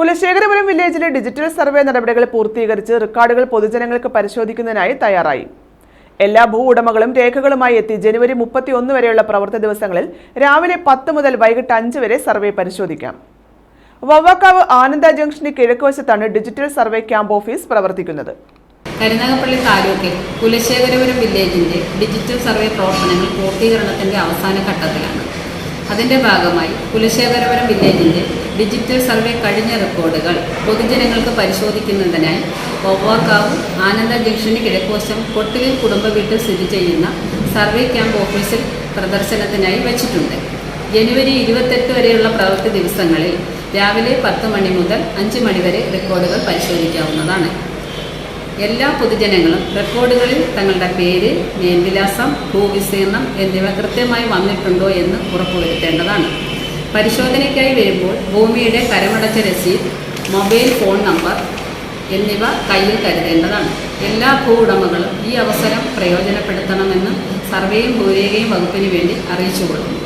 കുലശേഖരപുരം വില്ലേജിലെ digital survey നടപടികൾ പൂർത്തീകരിച്ച് റെക്കോർഡുകൾ പൊതുജനങ്ങൾക്ക് പരിശോധിക്കുന്നതിനായി തയ്യാറായി. എല്ലാ ഭൂ ഉടമകളും രേഖകളുമായി എത്തി ജനുവരി മുപ്പത്തി ഒന്ന് വരെയുള്ള പ്രവൃത്തി ദിവസങ്ങളിൽ രാവിലെ പത്ത് മുതൽ വൈകിട്ട് അഞ്ച് വരെ സർവേ പരിശോധിക്കാം. വവ്വാക്കാവ് ആനന്ദ ജംഗ്ഷന് കിഴക്കുവശത്താണ് ഡിജിറ്റൽ സർവേ ക്യാമ്പ് ഓഫീസ് പ്രവർത്തിക്കുന്നത്. കരുനാഗപ്പള്ളി താലൂക്കിൽ കുലശേഖരപുരം വില്ലേജിന്റെ ഡിജിറ്റൽ സർവേ പ്രവർത്തനങ്ങൾ പൂർത്തീകരണത്തിന്റെ അവസാന ഘട്ടത്തിലാണ്. അതിന്റെ ഭാഗമായി കുലശേഖരപുരം വില്ലേജിന്റെ ഡിജിറ്റൽ സർവേ കഴിഞ്ഞ റെക്കോർഡുകൾ പൊതുജനങ്ങൾക്ക് പരിശോധിക്കുന്നതിനായി ഒവ്വാക്കാവ് ആനന്ദ ജംഗ്ഷന് കിഴക്കുവശം കൊട്ടിയിൽ കുടുംബ വീട്ടിൽ സ്ഥിതി ചെയ്യുന്ന സർവേ ക്യാമ്പ് ഓഫീസിൽ പ്രദർശനത്തിനായി വച്ചിട്ടുണ്ട്. ജനുവരി ഇരുപത്തെട്ട് വരെയുള്ള പ്രവൃത്തി ദിവസങ്ങളിൽ രാവിലെ പത്ത് മണി മുതൽ അഞ്ച് മണി വരെ റെക്കോർഡുകൾ പരിശോധിക്കാവുന്നതാണ്. എല്ലാ പൊതുജനങ്ങളും റെക്കോർഡുകളിൽ തങ്ങളുടെ പേര് മേൽവിലാസം ഭൂവിസ്തീർണം എന്നിവ കൃത്യമായി വന്നിട്ടുണ്ടോ എന്ന് ഉറപ്പുവരുത്തേണ്ടതാണ്. പരിശോധനയ്ക്കായി വരുമ്പോൾ ഭൂമിയുടെ കരമടച്ച രസീത് മൊബൈൽ ഫോൺ നമ്പർ എന്നിവ കയ്യിൽ കരുതേണ്ടതാണ്. എല്ലാ ഭൂ ഉടമകളും ഈ അവസരം പ്രയോജനപ്പെടുത്തണമെന്ന് സർവേയും ഭൂരേഖയും വകുപ്പിന് വേണ്ടി അറിയിച്ചുകൊള്ളുന്നു.